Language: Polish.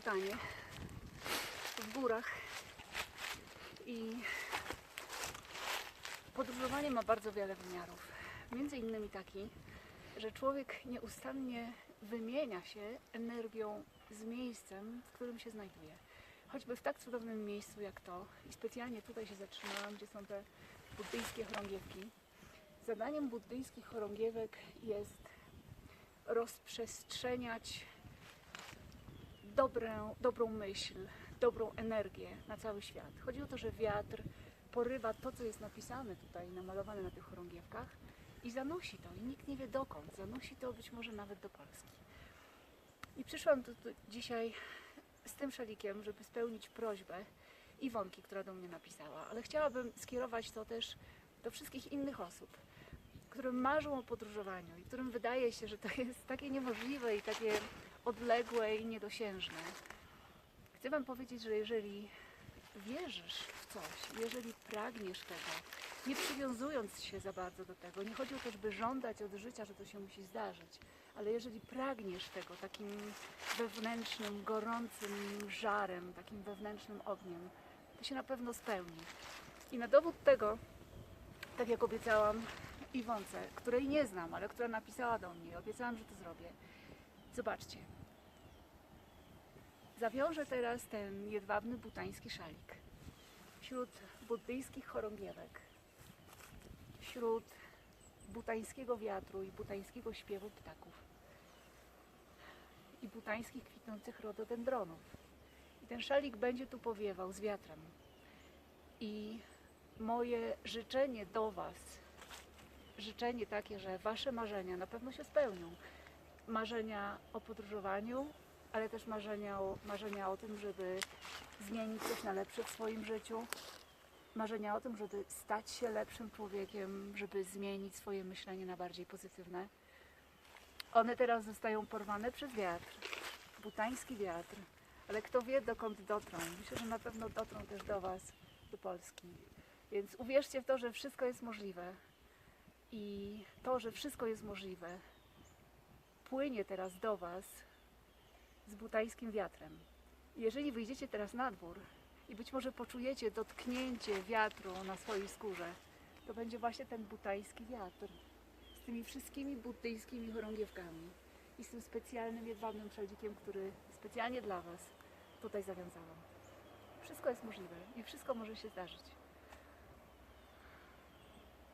Butanie, w górach i podróżowanie ma bardzo wiele wymiarów. Między innymi taki, że człowiek nieustannie wymienia się energią z miejscem, w którym się znajduje. Choćby w tak cudownym miejscu jak to, i specjalnie tutaj się zatrzymałam, gdzie są te buddyjskie chorągiewki. Zadaniem buddyjskich chorągiewek jest rozprzestrzeniać dobrę, dobrą myśl, dobrą energię na cały świat. Chodzi o to, że wiatr porywa to, co jest napisane tutaj, namalowane na tych chorągiewkach i zanosi to. I nikt nie wie dokąd. Zanosi to być może nawet do Polski. I przyszłam tu, tu dzisiaj z tym szalikiem, żeby spełnić prośbę Iwonki, która do mnie napisała. Ale chciałabym skierować to też do wszystkich innych osób, które marzą o podróżowaniu i którym wydaje się, że to jest takie niemożliwe i takie odległe i niedosiężne. Chcę Wam powiedzieć, że jeżeli wierzysz w coś, jeżeli pragniesz tego, nie przywiązując się za bardzo do tego, nie chodzi o to, żeby żądać od życia, że to się musi zdarzyć, ale jeżeli pragniesz tego takim wewnętrznym, gorącym żarem, takim wewnętrznym ogniem, to się na pewno spełni. I na dowód tego, tak jak obiecałam Iwonce, której nie znam, ale która napisała do mnie, obiecałam, że to zrobię. Zobaczcie. Zawiążę teraz ten jedwabny butański szalik wśród buddyjskich chorągiewek, wśród butańskiego wiatru i butańskiego śpiewu ptaków i butańskich kwitnących rododendronów. I ten szalik będzie tu powiewał z wiatrem. I moje życzenie do Was, życzenie takie, że Wasze marzenia na pewno się spełnią. Marzenia o podróżowaniu, ale też marzenia o, marzenia o tym, żeby zmienić coś na lepsze w swoim życiu, marzenia o tym, żeby stać się lepszym człowiekiem, żeby zmienić swoje myślenie na bardziej pozytywne. One teraz zostają porwane przez wiatr, butański wiatr, ale kto wie dokąd dotrą. Myślę, że na pewno dotrą też do Was, do Polski. Więc uwierzcie w to, że wszystko jest możliwe. I to, że wszystko jest możliwe, płynie teraz do Was z butańskim wiatrem. Jeżeli wyjdziecie teraz na dwór i być może poczujecie dotknięcie wiatru na swojej skórze, to będzie właśnie ten butański wiatr z tymi wszystkimi buddyjskimi chorągiewkami i z tym specjalnym jedwabnym szalikiem, który specjalnie dla Was tutaj zawiązałam. Wszystko jest możliwe i wszystko może się zdarzyć.